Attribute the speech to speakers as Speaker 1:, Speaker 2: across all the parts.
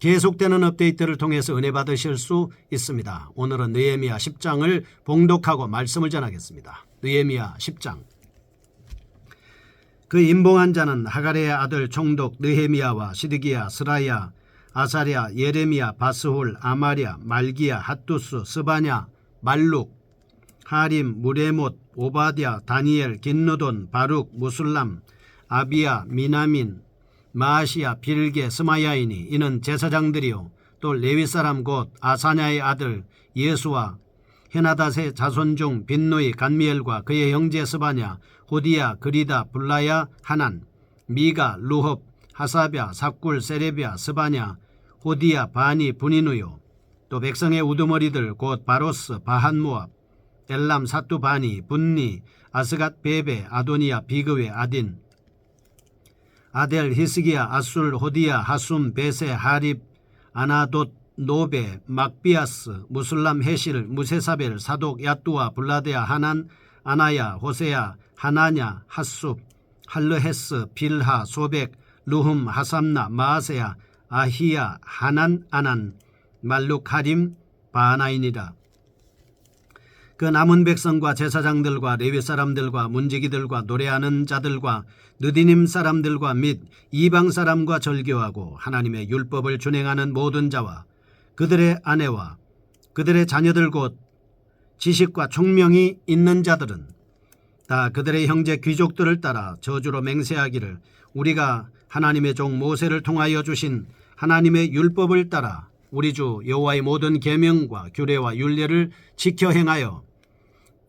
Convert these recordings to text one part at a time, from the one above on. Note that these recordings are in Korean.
Speaker 1: 계속되는 업데이트를 통해서 은혜 받으실 수 있습니다. 오늘은 느헤미야 10장을 봉독하고 말씀을 전하겠습니다. 느헤미야 10장 그 임봉한 자는 하가레의 아들 총독 느헤미야와 시드기야 스라야 아사랴 예레미야 바스홀 아마랴 말기야 핫두스 스바냐 말룩 하림 무레못 오바디아 다니엘 긴누돈 바룩 무술람 아비야 미나민 마아시아 빌게 스마야이니 이는 제사장들이요. 또 레위 사람 곧 아사냐의 아들 예수와 헤나닷의 자손 중 빈노이 간미엘과 그의 형제 스바냐 호디야 그리다 불라야 하난 미가 루헙 하사랴 사꿀 세레비아 스바냐 호디야 바니 분이누요. 또 백성의 우두머리들 곧 바로스 바한모압 엘람 사투 바니 분니 아스갓 베베 아도니아 비그웨 아딘 아델 히스기야 아술 호디야 하숨 베세 하립 아나돗 노베 막비아스 무슬람 헤실 무세사벨 사독 야뚜아 블라데아 하난 아나야 호세야 하나냐 핫숲 할르헤스 빌하 소백 루흠 하삼나 마아세야 아히야 하난 아난 말룩 하림 바나인이라 그 남은 백성과 제사장들과 레위 사람들과 문지기들과 노래하는 자들과 느디님 사람들과 및 이방 사람과 절교하고 하나님의 율법을 준행하는 모든 자와 그들의 아내와 그들의 자녀들 곧 지식과 총명이 있는 자들은 다 그들의 형제 귀족들을 따라 저주로 맹세하기를 우리가 하나님의 종 모세를 통하여 주신 하나님의 율법을 따라 우리 주 여호와의 모든 계명과 규례와 율례를 지켜 행하여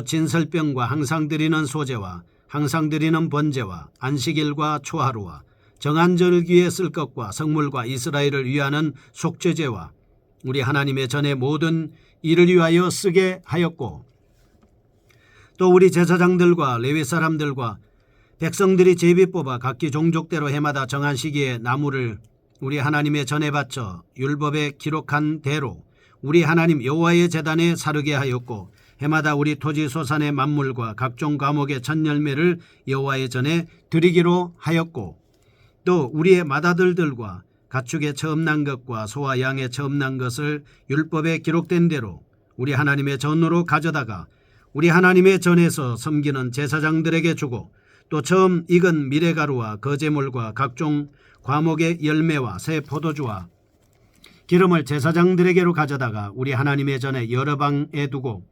Speaker 1: 진설병과 항상 드리는 소재와 항상 드리는 번제와 안식일과 초하루와 정한 절기에 쓸 것과 성물과 이스라엘을 위하는 속죄제와 우리 하나님의 전의 모든 일을 위하여 쓰게 하였고 또 우리 제사장들과 레위 사람들과 백성들이 제비 뽑아 각기 종족대로 해마다 정한 시기에 나무를 우리 하나님의 전에 바쳐 율법에 기록한 대로 우리 하나님 여호와의 제단에 사르게 하였고 해마다 우리 토지 소산의 만물과 각종 과목의 첫 열매를 여호와의 전에 드리기로 하였고 또 우리의 맏아들들과 가축의 처음 난 것과 소와 양의 처음 난 것을 율법에 기록된 대로 우리 하나님의 전으로 가져다가 우리 하나님의 전에서 섬기는 제사장들에게 주고 또 처음 익은 미래가루와 거제물과 각종 과목의 열매와 새 포도주와 기름을 제사장들에게로 가져다가 우리 하나님의 전에 여러 방에 두고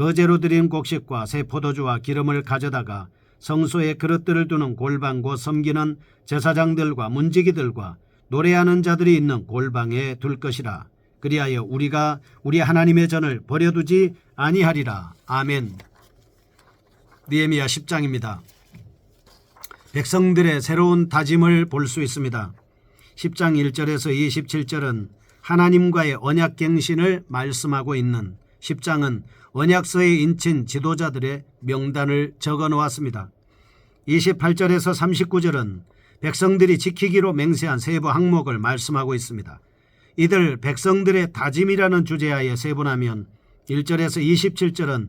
Speaker 1: 거제로 드린 곡식과 새 포도주와 기름을 가져다가 성소에 그릇들을 두는 골방 곧 섬기는 제사장들과 문지기들과 노래하는 자들이 있는 골방에 둘 것이라 그리하여 우리가 우리 하나님의 전을 버려두지 아니하리라 아멘 니에미야 10장입니다. 백성들의 새로운 다짐을 볼 수 있습니다. 10장 1절에서 27절은 하나님과의 언약 갱신을 말씀하고 있는 10장은 언약서에 인친 지도자들의 명단을 적어 놓았습니다. 28절에서 39절은 백성들이 지키기로 맹세한 세부 항목을 말씀하고 있습니다. 이들 백성들의 다짐이라는 주제하에 세분하면 1절에서 27절은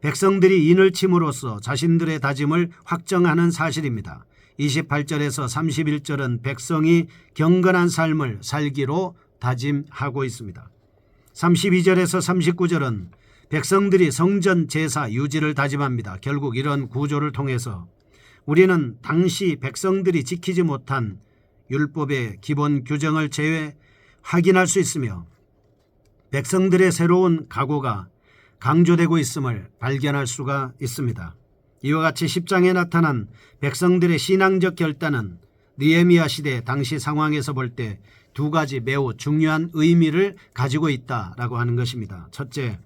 Speaker 1: 백성들이 인을 침으로써 자신들의 다짐을 확정하는 사실입니다. 28절에서 31절은 백성이 경건한 삶을 살기로 다짐하고 있습니다. 32절에서 39절은 백성들이 성전 제사 유지를 다짐합니다. 결국 이런 구조를 통해서 우리는 당시 백성들이 지키지 못한 율법의 기본 규정을 제외 확인할 수 있으며 백성들의 새로운 각오가 강조되고 있음을 발견할 수가 있습니다. 이와 같이 10장에 나타난 백성들의 신앙적 결단은 니에미아 시대 당시 상황에서 볼 때 두 가지 매우 중요한 의미를 가지고 있다라고 하는 것입니다. 첫째,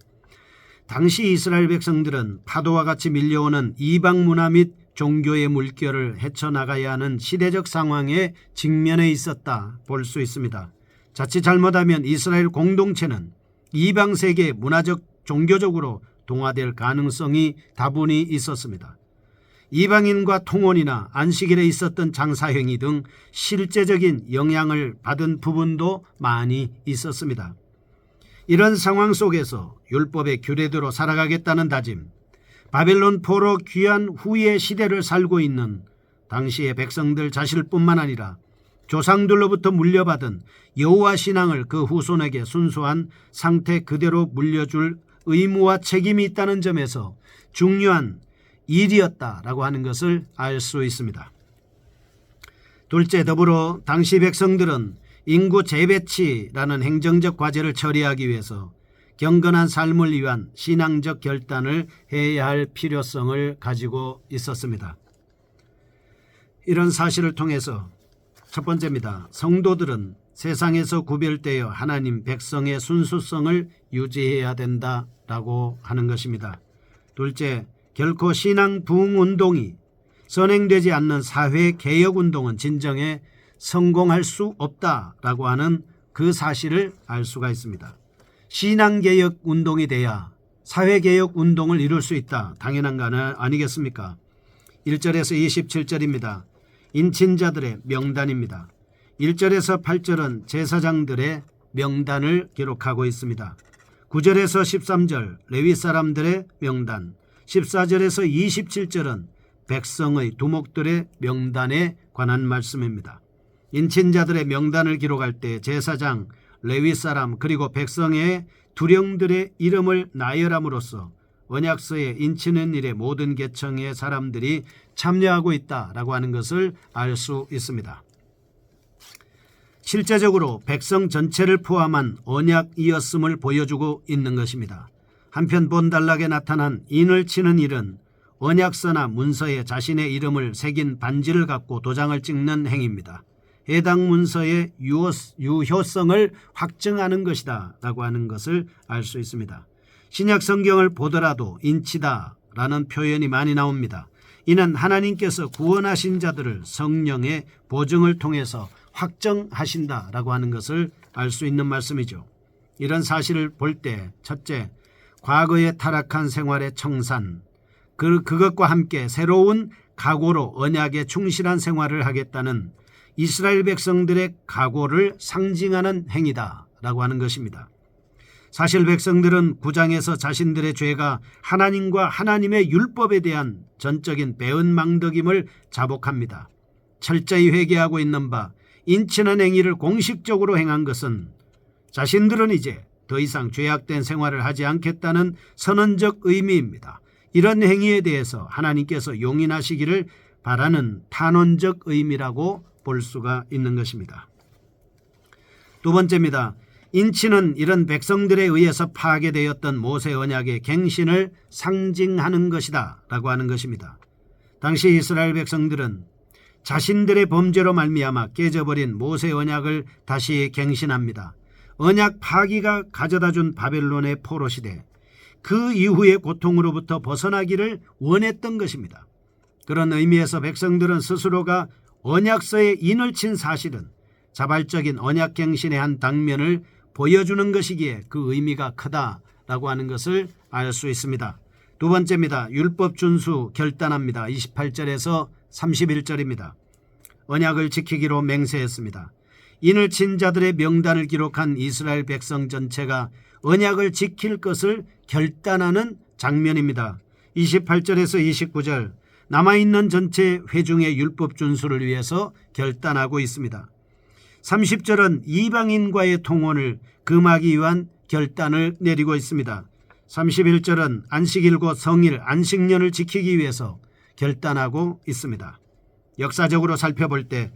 Speaker 1: 당시 이스라엘 백성들은 파도와 같이 밀려오는 이방 문화 및 종교의 물결을 헤쳐나가야 하는 시대적 상황에 직면해 있었다 볼 수 있습니다. 자칫 잘못하면 이스라엘 공동체는 이방 세계의 문화적 종교적으로 동화될 가능성이 다분히 있었습니다. 이방인과 통혼이나 안식일에 있었던 장사행위 등 실제적인 영향을 받은 부분도 많이 있었습니다. 이런 상황 속에서 율법의 규례대로 살아가겠다는 다짐, 바벨론 포로 귀한 후의 시대를 살고 있는 당시의 백성들 자신뿐만 아니라 조상들로부터 물려받은 여호와 신앙을 그 후손에게 순수한 상태 그대로 물려줄 의무와 책임이 있다는 점에서 중요한 일이었다라고 하는 것을 알 수 있습니다. 둘째 더불어 당시 백성들은 인구 재배치라는 행정적 과제를 처리하기 위해서 경건한 삶을 위한 신앙적 결단을 해야 할 필요성을 가지고 있었습니다. 이런 사실을 통해서 첫 번째입니다. 성도들은 세상에서 구별되어 하나님 백성의 순수성을 유지해야 된다라고 하는 것입니다. 둘째, 결코 신앙 부흥 운동이 선행되지 않는 사회 개혁 운동은 진정에 성공할 수 없다라고 하는 그 사실을 알 수가 있습니다. 신앙 개혁 운동이 돼야 사회 개혁 운동을 이룰 수 있다. 당연한 거 아니겠습니까? 1절에서 27절입니다. 인친자들의 명단입니다. 1절에서 8절은 제사장들의 명단을 기록하고 있습니다. 9절에서 13절 레위 사람들의 명단, 14절에서 27절은 백성의 두목들의 명단에 관한 말씀입니다. 인친자들의 명단을 기록할 때 제사장, 레위 사람 그리고 백성의 두령들의 이름을 나열함으로써 언약서에 인치는 일에 모든 계층의 사람들이 참여하고 있다라고 하는 것을 알 수 있습니다. 실제적으로 백성 전체를 포함한 언약이었음을 보여주고 있는 것입니다. 한편 본달락에 나타난 인을 치는 일은 언약서나 문서에 자신의 이름을 새긴 반지를 갖고 도장을 찍는 행위입니다. 해당 문서의 유효성을 확증하는 것이다 라고 하는 것을 알 수 있습니다. 신약 성경을 보더라도 인치다 라는 표현이 많이 나옵니다. 이는 하나님께서 구원하신 자들을 성령의 보증을 통해서 확정하신다 라고 하는 것을 알 수 있는 말씀이죠. 이런 사실을 볼 때 첫째, 과거의 타락한 생활의 청산, 그, 그것과 함께 새로운 각오로 언약에 충실한 생활을 하겠다는 이스라엘 백성들의 각오를 상징하는 행위다 라고 하는 것입니다. 사실 백성들은 구장에서 자신들의 죄가 하나님과 하나님의 율법에 대한 전적인 배은망덕임을 자복합니다. 철저히 회개하고 있는 바 인치는 행위를 공식적으로 행한 것은 자신들은 이제 더 이상 죄악된 생활을 하지 않겠다는 선언적 의미입니다. 이런 행위에 대해서 하나님께서 용인하시기를 바라는 탄원적 의미라고 볼 수가 있는 것입니다. 두 번째입니다. 인치는 이런 백성들에 의해서 파괴되었던 모세 언약의 갱신을 상징하는 것이다 라고 하는 것입니다. 당시 이스라엘 백성들은 자신들의 범죄로 말미암아 깨져버린 모세 언약을 다시 갱신합니다. 언약 파기가 가져다준 바벨론의 포로 시대 그 이후의 고통으로부터 벗어나기를 원했던 것입니다. 그런 의미에서 백성들은 스스로가 언약서에 인을 친 사실은 자발적인 언약갱신의 한 당면을 보여주는 것이기에 그 의미가 크다라고 하는 것을 알 수 있습니다. 두 번째입니다. 율법 준수 결단합니다. 28절에서 31절입니다. 언약을 지키기로 맹세했습니다. 인을 친 자들의 명단을 기록한 이스라엘 백성 전체가 언약을 지킬 것을 결단하는 장면입니다. 28절에서 29절 남아있는 전체 회중의 율법 준수를 위해서 결단하고 있습니다. 30절은 이방인과의 통혼을 금하기 위한 결단을 내리고 있습니다. 31절은 안식일과 성일 안식년을 지키기 위해서 결단하고 있습니다. 역사적으로 살펴볼 때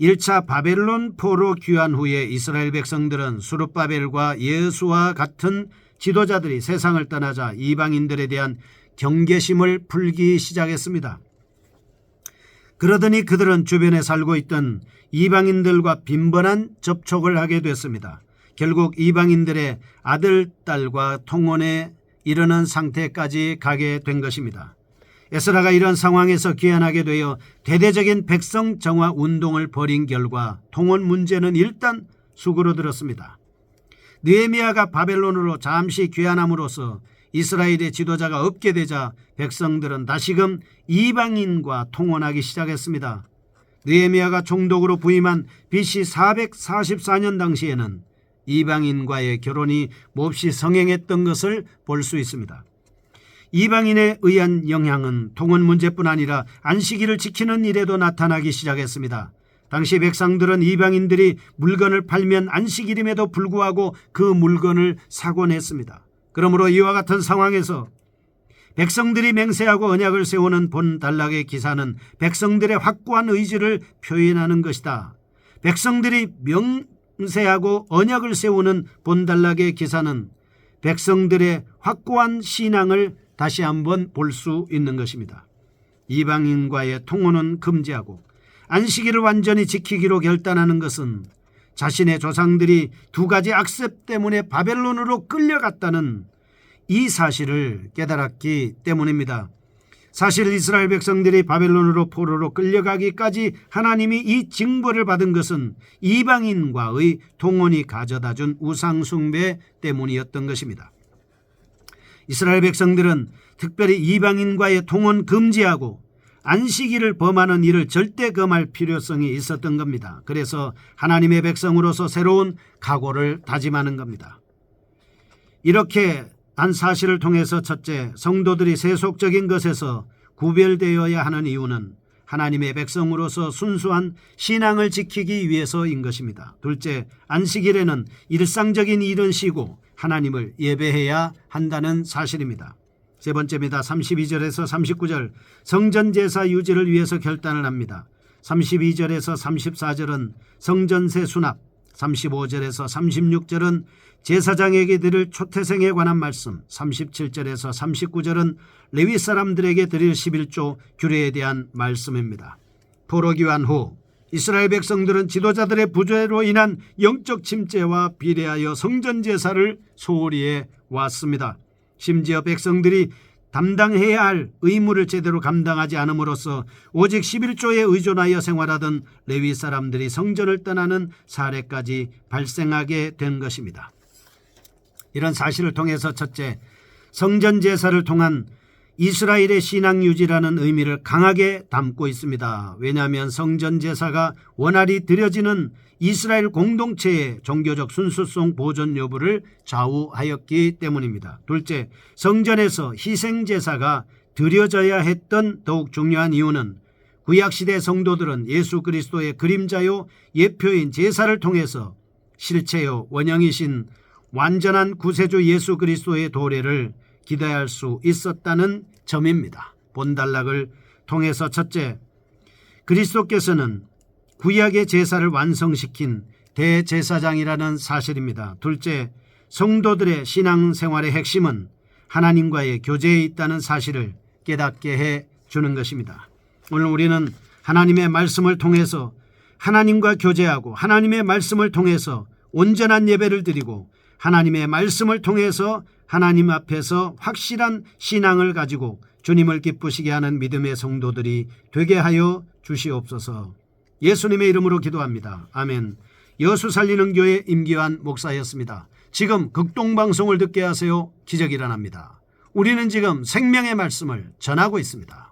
Speaker 1: 1차 바벨론 포로 귀환 후에 이스라엘 백성들은 수르바벨과 예수와 같은 지도자들이 세상을 떠나자 이방인들에 대한 경계심을 풀기 시작했습니다. 그러더니 그들은 주변에 살고 있던 이방인들과 빈번한 접촉을 하게 됐습니다. 결국 이방인들의 아들, 딸과 통혼에 이르는 상태까지 가게 된 것입니다. 에스라가 이런 상황에서 귀환하게 되어 대대적인 백성 정화 운동을 벌인 결과 통혼 문제는 일단 수그러 들었습니다. 느헤미야가 바벨론으로 잠시 귀환함으로써 이스라엘의 지도자가 없게 되자 백성들은 다시금 이방인과 통혼하기 시작했습니다. 느헤미야가 총독으로 부임한 BC 444년 당시에는 이방인과의 결혼이 몹시 성행했던 것을 볼 수 있습니다. 이방인에 의한 영향은 통혼 문제뿐 아니라 안식일을 지키는 일에도 나타나기 시작했습니다. 당시 백성들은 이방인들이 물건을 팔면 안식일임에도 불구하고 그 물건을 사곤 했습니다. 그러므로 이와 같은 상황에서 백성들이 맹세하고 언약을 세우는 본 단락의 기사는 백성들의 확고한 의지를 표현하는 것이다. 백성들이 명세하고 언약을 세우는 본 단락의 기사는 백성들의 확고한 신앙을 다시 한번 볼 수 있는 것입니다. 이방인과의 통혼은 금지하고 안식일을 완전히 지키기로 결단하는 것은 자신의 조상들이 두 가지 악습 때문에 바벨론으로 끌려갔다는 이 사실을 깨달았기 때문입니다. 사실 이스라엘 백성들이 바벨론으로 포로로 끌려가기까지 하나님이 이 징벌을 받은 것은 이방인과의 통혼이 가져다 준 우상숭배 때문이었던 것입니다. 이스라엘 백성들은 특별히 이방인과의 통혼 금지하고 안식일을 범하는 일을 절대 금할 필요성이 있었던 겁니다. 그래서 하나님의 백성으로서 새로운 각오를 다짐하는 겁니다. 이렇게 한 사실을 통해서 첫째, 성도들이 세속적인 것에서 구별되어야 하는 이유는 하나님의 백성으로서 순수한 신앙을 지키기 위해서인 것입니다. 둘째, 안식일에는 일상적인 일은 쉬고 하나님을 예배해야 한다는 사실입니다. 세 번째입니다. 32절에서 39절 성전 제사 유지를 위해서 결단을 합니다. 32절에서 34절은 성전세 수납, 35절에서 36절은 제사장에게 드릴 초태생에 관한 말씀, 37절에서 39절은 레위 사람들에게 드릴 11조 규례에 대한 말씀입니다. 포로 귀환 후 이스라엘 백성들은 지도자들의 부재로 인한 영적 침체와 비례하여 성전 제사를 소홀히 해 왔습니다. 심지어 백성들이 담당해야 할 의무를 제대로 감당하지 않음으로써 오직 11조에 의존하여 생활하던 레위 사람들이 성전을 떠나는 사례까지 발생하게 된 것입니다. 이런 사실을 통해서 첫째, 성전 제사를 통한 이스라엘의 신앙 유지라는 의미를 강하게 담고 있습니다. 왜냐하면 성전 제사가 원활히 드려지는 이스라엘 공동체의 종교적 순수성 보존 여부를 좌우하였기 때문입니다. 둘째, 성전에서 희생 제사가 드려져야 했던 더욱 중요한 이유는 구약시대 성도들은 예수 그리스도의 그림자요 예표인 제사를 통해서 실체요 원형이신 완전한 구세주 예수 그리스도의 도래를 기대할 수 있었다는 점입니다. 본단락을 통해서 첫째, 그리스도께서는 구약의 제사를 완성시킨 대제사장이라는 사실입니다. 둘째, 성도들의 신앙생활의 핵심은 하나님과의 교제에 있다는 사실을 깨닫게 해 주는 것입니다. 오늘 우리는 하나님의 말씀을 통해서 하나님과 교제하고 하나님의 말씀을 통해서 온전한 예배를 드리고 하나님의 말씀을 통해서 하나님 앞에서 확실한 신앙을 가지고 주님을 기쁘시게 하는 믿음의 성도들이 되게 하여 주시옵소서. 예수님의 이름으로 기도합니다. 아멘. 여수 살리는 교회 임기환 목사였습니다. 지금 극동방송을 듣게 하세요. 기적 일어납니다. 우리는 지금 생명의 말씀을 전하고 있습니다.